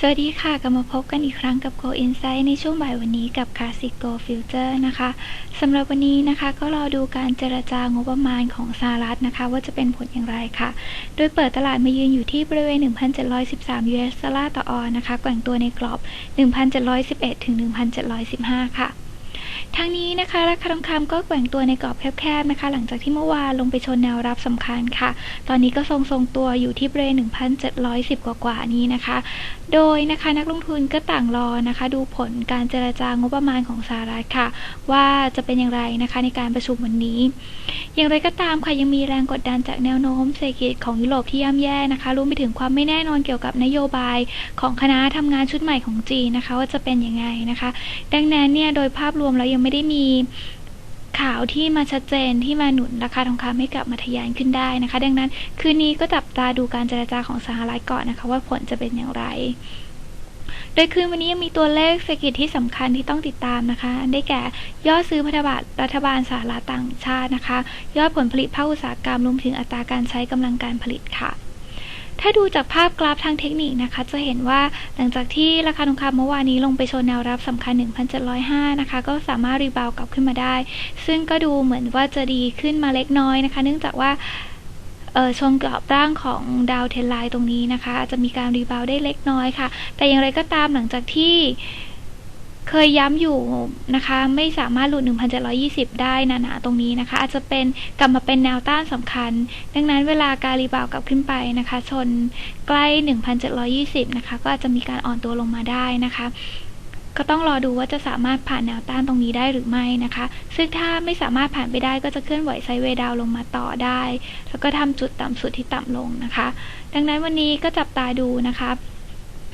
สวัสดีค่ะ กลับมาพบกันอีกครั้งกับ Go Insight ในช่วงบ่ายวันนี้กับ Classic Go Future นะคะสำหรับวันนี้นะคะก็รอดูการเจรจางบประมาณของสหรัฐนะคะ ว่าจะเป็นผลอย่างไรค่ะ โดยเปิดตลาดมายืนอยู่ที่บริเวณ 1,713 US ดอลลาร์ต่อออนนะคะแกว่งตัวในกรอบ 1,711 ถึง 1,715 ค่ะ ทั้งนี้นะคะ ราคาทองคำก็แกว่งตัวในกรอบแคบๆนะคะ หลังจากที่เมื่อวานลงไปชนแนวรับสำคัญค่ะ ตอนนี้ก็ทรงๆตัวอยู่ที่บริเวณ1,710 กว่าๆนี้นะคะ โดยนะคะนักลงทุนก็ต่างรอนะคะ ดูผลการเจรจางบประมาณของสหรัฐค่ะ ว่าจะเป็นอย่างไรนะคะในการประชุมวันนี้ อย่างไรก็ตามค่ะยังมีแรงกดดันจากแนวโน้มเศรษฐกิจของยุโรปที่ย่ำแย่นะคะรวมไปถึงความไม่แน่นอนเกี่ยวกับนโยบายของคณะทำงานชุดใหม่ของจีนนะคะ ว่าจะเป็นยังไงนะคะ ดังนั้นเนี่ยโดยภาพรวมแล้วยังไม่ได้มีข่าวที่มาชัดเจนที่มาหนุนราคาทองคำให้กลับมาทะยานขึ้นได้นะคะ ดังนั้นคืนนี้ก็จับตาดูการเจรจาของสหรัฐก่อนนะคะ ว่าผลจะเป็นอย่างไร โดยคืนวันนี้ยังมีตัวเลขเศรษฐกิจที่สำคัญที่ต้องติดตามนะคะได้แก่ยอดซื้อพันธบัตรรัฐบาลสหรัฐต่างชาตินะคะ ยอดผลผลิตภาคอุตสาหกรรมรวมถึงอัตราการใช้กำลังการผลิตค่ะถ้าดูจากภาพกราฟทางเทคนิคนะคะ จะเห็นว่าหลังจากที่ราคาทองคำเมื่อวานนี้ลงไปชนแนวรับสำคัญ 1,705 นะคะ ก็สามารถรีบาวกลับขึ้นมาได้ ซึ่งก็ดูเหมือนว่าจะดีขึ้นมาเล็กน้อยนะคะ เนื่องจากว่า ชนกรอบร่างของดาวเทนไลน์ตรงนี้นะคะ อาจจะมีการรีบาวได้เล็กน้อยค่ะ แต่อย่างไรก็ตามหลังจากที่เคยย้ำอยู่นะคะ ไม่สามารถหลุด 1,720 ได้หนาๆตรงนี้นะคะ อาจจะเป็นกลับมาเป็นแนวต้านสำคัญ ดังนั้นเวลาการรีบาวกลับขึ้นไปนะคะ ชนใกล้ 1,720 นะคะ ก็อาจจะมีการอ่อนตัวลงมาได้นะคะ ก็ต้องรอดูว่าจะสามารถผ่านแนวต้านตรงนี้ได้หรือไม่นะคะ ซึ่งถ้าไม่สามารถผ่านไปได้ก็จะเคลื่อนไหวไซด์เวย์ดาวลงมาต่อได้ แล้วก็ทำจุดต่ำสุดที่ต่ำลงนะคะ ดังนั้นวันนี้ก็จับตาดูนะคะ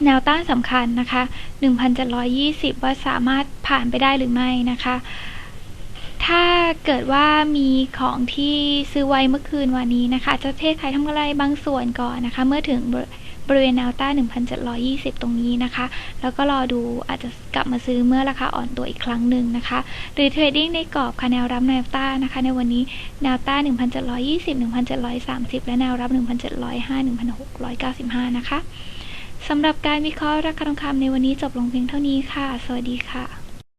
แนวต้านสำคัญนะคะ 1,720 ว่าสามารถผ่านไปได้หรือไม่นะคะ ถ้าเกิดว่ามีของที่ซื้อไว้เมื่อคืนวันนี้นะคะ จะเทขายทำกำไรบางส่วนก่อนนะคะ เมื่อถึงบริเวณแนวต้าน1,720 ตรงนี้นะคะ แล้วก็รอดูอาจจะกลับมาซื้อเมื่อราคาอ่อนตัวอีกครั้งหนึ่งนะคะ หรือเทรดดิ้งในกรอบค่ะแนวรับแนวต้านนะคะ ในวันนี้แนวต้าน 1,720 1,730 และแนวรับ 1,705 1,695 นะคะ สำหรับการวิเคราะห์ราคาทองคำในวันนี้จบลงเพียงเท่านี้ค่ะ สวัสดีค่ะ